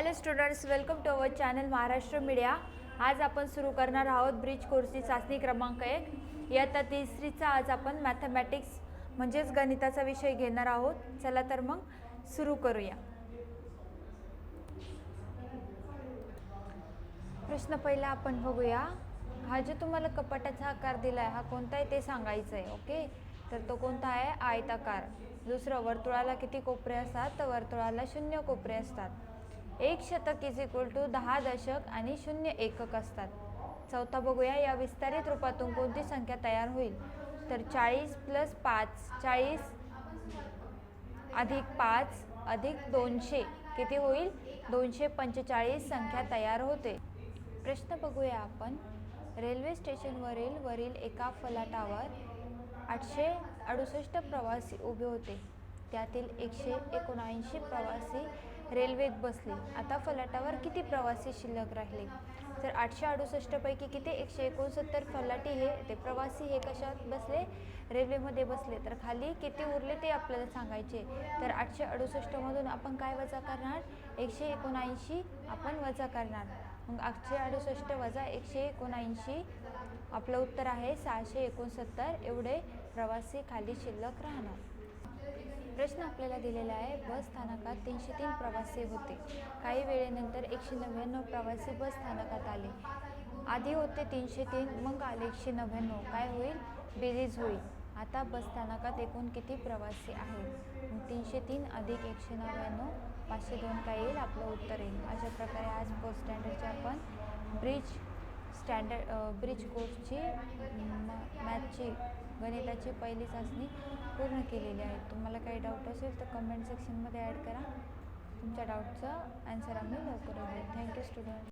Hello students welcome to our channel Maharashtra media आज आपण सुरू करणार आहोत ब्रिज कोर्सची चाचणी क्रमांक एक. इयत्ता तिसरीचा आज आपण मॅथमॅटिक्स म्हणजेच गणिताचा विषय घेणार आहोत. चला तर मग सुरू करूया. प्रश्न पहिला आपण बघूया. हा जो तुम्हाला कपाटाचा आकार दिला आहे हा कोणता आहे ते सांगायचं आहे ओके? तर तो कोणता आहे? आयताकार. दुसरं वर्तुळाला किती कोपरे असतात? तर वर्तुळाला शून्य कोपरे असतात. एक शतक इज इक्वल टू दहा दशक आणि शून्य एकक असतात. चौथा बघूया या विस्तारित रूपातून कोणती संख्या तयार होईल? तर चाळीस प्लस पाच चाळीस अधिक पाच अधिक दोनशे. किती होईल? दोनशे पंचेचाळीस संख्या तयार होते. प्रश्न बघूया आपण. रेल्वे स्टेशनवरील वरील एका फलाटावर आठशे अडुसष्ट प्रवासी उभे होते. त्यातील एकशे एकोणऐंशी प्रवासी रेल्वेत बसले. आता फलाटावर किती प्रवासी शिल्लक राहिले? तर आठशे अडुसष्टपैकी किती? एकशे एकोणसत्तर फलाटी हे ते प्रवासी हे कशात बसले? रेल्वेमध्ये बसले. तर खाली किती उरले ते आपल्याला सांगायचे. तर आठशे अडुसष्टमधून आपण काय वजा करणार? एकशे एकोणऐंशी आपण वजा करणार. मग आठशे अडुसष्ट वजा एकशे एकोणऐंशी आपलं उत्तर आहे सहाशे एकोणसत्तर. एवढे प्रवासी खाली शिल्लक राहणार. प्रश्न आपल्याला दिलेला आहे बस स्थानकात तीनशे तीन प्रवासी होते. काही वेळेनंतर एकशे नव्याण्णव प्रवासी बस स्थानकात आले. आधी होते तीनशे तीन मग आले एकशे नव्याण्णव. काय होईल? बेरीज होईल. आता बस स्थानकात एकूण किती प्रवासी आहेत? तीनशे तीन अधिक एकशे नव्याण्णव पाचशे दोन. काय येईल? आपलं उत्तर येईल. अशा प्रकारे आज बस स्टँडर्डचे आपण ब्रिज स्टँडर्ड ब्रिज कोर्सची म- मॅथची गणिताची पहिली चाचणी पूर्ण केलेली आहे. तुम्हाला काही डाऊट असेल तर कमेंट सेक्शनमध्ये ॲड करा. तुमच्या डाऊटचं ॲन्सर आम्ही लवकर देऊ थँक्यू स्टुडंट